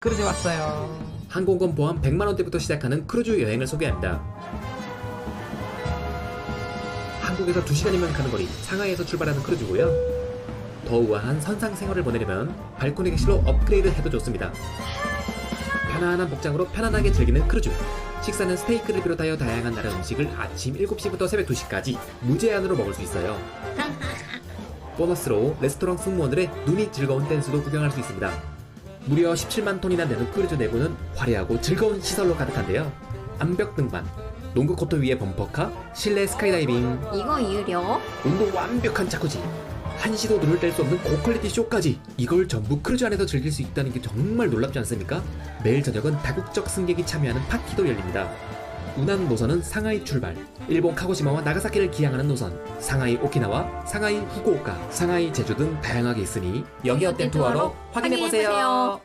크루즈 왔어요. 항공권 포함 100만 원대부터 시작하는 크루즈 여행을 소개합니다. 한국에서 2시간이면 가는 거리 상하이에서 출발하는 크루즈고요. 더 우아한 선상 생활을 보내려면 발코니 객실로 업그레이드 해도 좋습니다. 편안한 복장으로 편안하게 즐기는 크루즈. 식사는 스테이크를 비롯하여 다양한 나라 음식을 아침 7시부터 새벽 2시까지 무제한으로 먹을 수 있어요. 보너스로 레스토랑 승무원들의 눈이 즐거운 댄스도 구경할 수 있습니다. 무려 17만 톤이나 되는 크루즈 내부는 화려하고 즐거운 시설로 가득한데요. 암벽 등반, 농구 코트 위에 범퍼카, 실내 스카이다이빙, 이거 유료? 온도 완벽한 자쿠지, 한시도 눈을 뗄 수 없는 고퀄리티 쇼까지 이걸 전부 크루즈 안에서 즐길 수 있다는 게 정말 놀랍지 않습니까? 매일 저녁은 다국적 승객이 참여하는 파티도 열립니다. 운항 노선은 상하이 출발, 일본 카고시마와 나가사키를 기항하는 노선, 상하이 오키나와, 상하이 후쿠오카, 상하이 제주 등 다양하게 있으니 여기 어때 투어로 확인해 보세요.